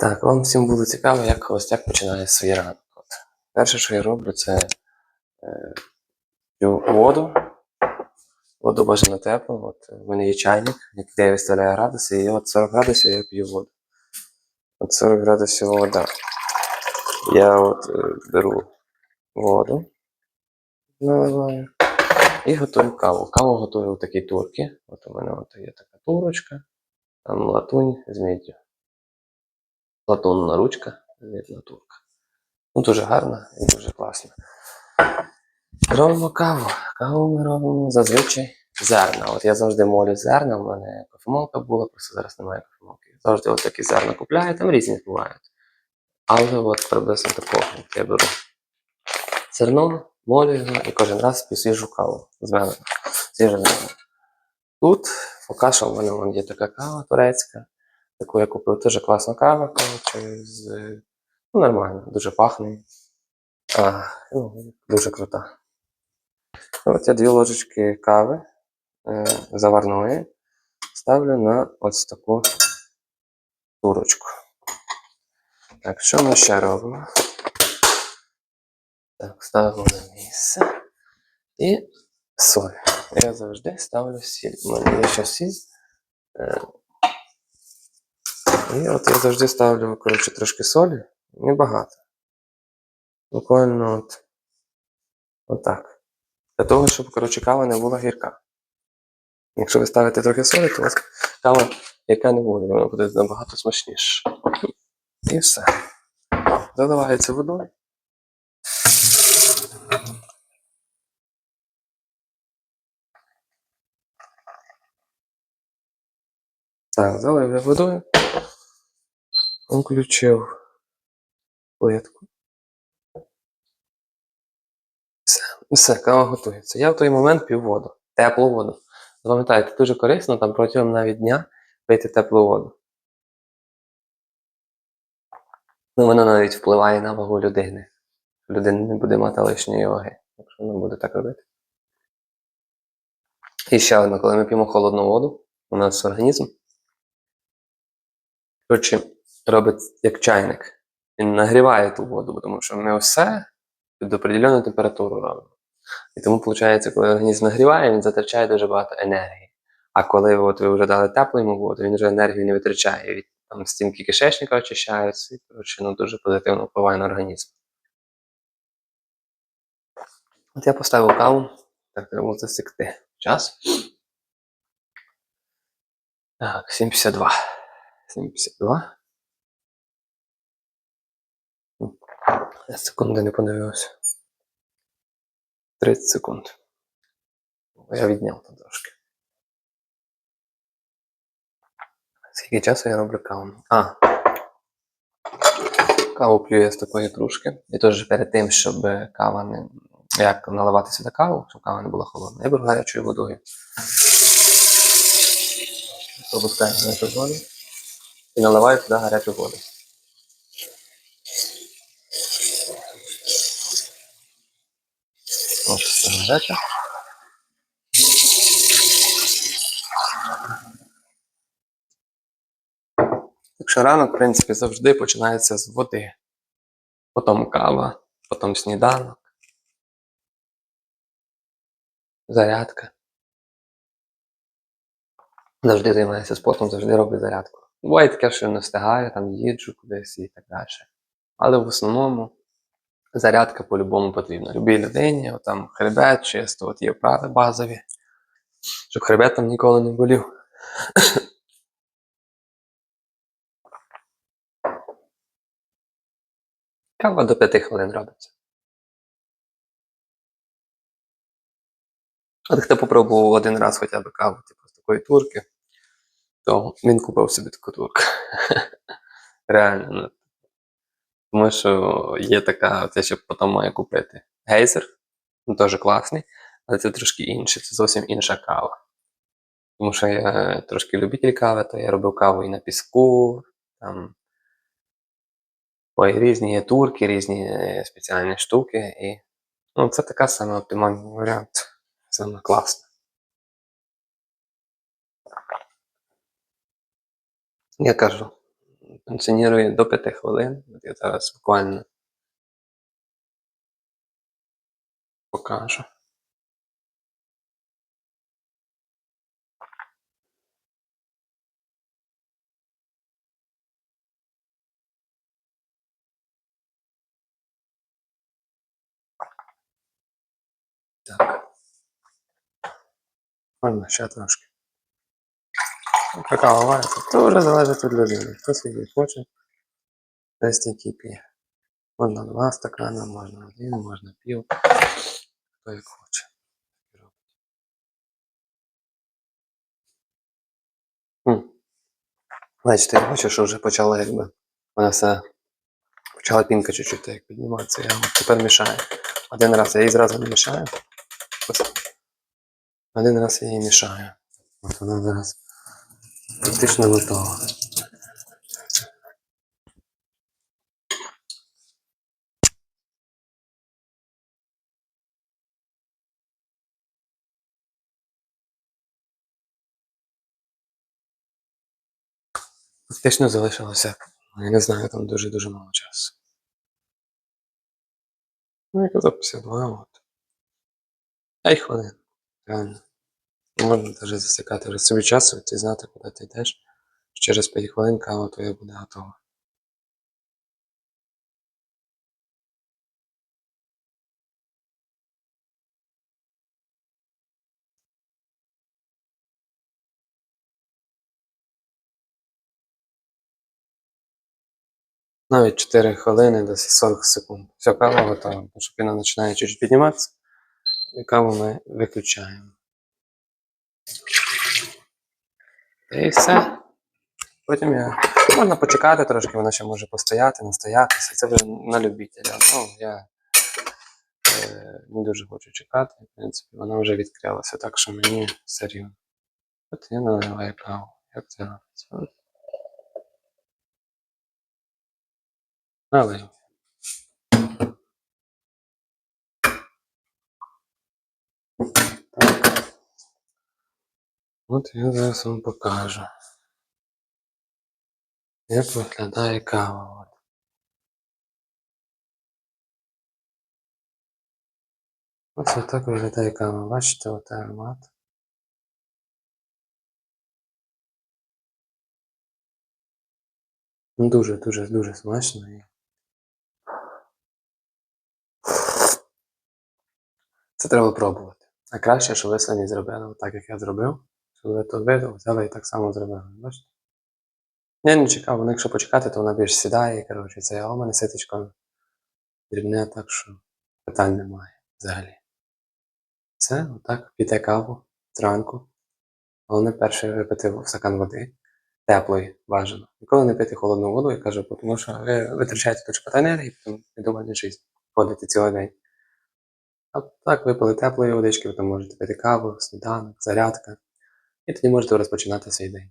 Так, вам всім було цікаво, як холостяк починає свій ранок. От. Перше, що я роблю, це е, воду. Воду бажано теплу. От, в мене є чайник, який я виставляю градуси, і от 40 градусів я п'ю воду. От 40 градусів вода. Я от е, беру воду, наливаю і готую каву. Каву готую в такій турці. От у мене от є така турочка, там латунь з міддю. Латунна ручка, мідна турка. Ну, дуже гарна і дуже класна. Робимо каву. Каву ми робимо зазвичай зерна. От я завжди молю зерна, в мене кофемолка була, просто зараз немає кофемолки. Завжди от такі зерна купляю, там різні бувають. Але от приблизно такого я беру зерно, молю його і кожен раз п'ю свіжу каву. З мене. Зерно. Тут поки що в мене є така кава турецька, яку я купив. Дуже класна кава, коротше, з ну, нормально, дуже пахне. А, ну, дуже крута. От я дві ложечки кави е, заварної ставлю на ось таку турочку. Так, що ми ще робимо? Так, ставимо на місце. І соль. Я завжди ставлю сіль. У мене є ще сіль. Е, і от я завжди ставлю, коротше, трошки солі, небагато. Буквально от, отак. Для того, щоб, коротше, кава не була гірка. Якщо ви ставите трохи солі, то у вас кава яка не буде, вона буде набагато смачніша. І все. Заливається водою. Так, залив я водою. Включив плитку. Все, все, кава готується. Я в той момент п'ю воду, теплу воду. Запам'ятайте, дуже корисно там протягом навіть дня пити теплу воду. Ну, вона навіть впливає на вагу людини. Людина не буде мати лишньої ваги, якщо вона буде так робити. І ще одне, коли ми п'ємо холодну воду, у нас організм коротше, робить як чайник. Він нагріває ту воду, тому що ми все під определену температуру робимо. І тому, виходить, коли організм нагріває, він затрачає дуже багато енергії. А коли от ви вже дали теплу йому воду, він вже енергію не витрачає. Від там стінки кишечника очищаються, і коротше, ну, дуже позитивно впливає на організм. От я поставив каву. Так, треба було засікти. Час. Так, 7,52. 7,52. Я секунди не подивився. 30 секунд. Я відняв там трошки. Скільки часу я роблю каву? А. Каву п'ю я з такої кружки. І теж перед тим, щоб кава не. Як наливати сюди каву, щоб кава не була холодна. Я беру гарячою водою. Пропускаю гарячу воду. І наливаю туди гарячу воду. Ось це гаряча. Так що ранок, в принципі, завжди починається з води. Потім кава, потім сніданок. Зарядка. Завжди займаюся спортом, завжди роблю зарядку. Буває таке, що не встигаю, там їджу кудись і так далі. Але в основному зарядка по-любому потрібна. Любій людині, там хребет, чисто, от є вправи базові, щоб хребет там ніколи не болів. Кава до 5 хвилин робиться. От хто попробував один раз хоча б каву, типу, з такої турки, то він купив собі таку турку. Реально. Ну. Тому що є така, це ще потім має купити. Гейзер, він теж класний, але це трошки інше, це зовсім інша кава. Тому що я трошки любитель кави, то я робив каву і на піску, там ой, різні є турки, різні е, спеціальні штуки. І ну, це така саме оптимальний варіант. Саме класна. Я кажу, функціонує до 5 хвилин. От я зараз буквально покажу. Так. Можна ще трошки. Какао вариться. То вже залежить від людини. Хто собі хоче, десь тільки п'є. Можна два стакана, можна один, можна пів. Хто як хоче. Бачите, я бачу, що вже почала якби. Вона все почала пінка чуть-чуть так підніматися. Я тепер мішаю. Один раз я її зразу не мішаю. Один раз я її мішаю. От вона зараз практично готова. Фактично залишилося, я не знаю, там дуже-дуже мало часу. Ну, я казав 52, от. 5 хвилин. Реально. Можна навіть засікати вже собі часу і знати, куди ти йдеш. Через 5 хвилин кава твоя буде готова. Навіть 4 хвилини, десь 40 секунд. Все, кава готова. Тому що піна починає чуть підніматися. І каву ми виключаємо. І все. Потім я. Можна почекати трошки, вона ще може постояти, настоятися. Це вже на любителя. Ну, я е, не дуже хочу чекати. В принципі, вона вже відкрилася, так що мені все рівно. От я наливаю каву. Як це робиться? Налив. От я зараз вам покажу. Як виглядає кава. От. Ось отак виглядає кава. Бачите, от аромат. Ну, Дуже, дуже, дуже смачно. І... Це треба пробувати. А краще, щоб ви самі зробили так, як я зробив. Щоб ви взяли і так само зробили. Бачите? Я не чекав, вона якщо почекати, то вона більш сідає, коротше, це а у мене ситочко дрібне, так що питань немає взагалі. Це отак, піте каву зранку. Головне перше випити в стакан води, теплої, бажано. Ніколи не пити холодну воду, я кажу, тому що ви витрачаєте багато енергії, потім недовольна життя. Ходите цілий день. А так випили теплої водички, там можете пити каву, сніданок, зарядка. І тоді можете розпочинати свій день.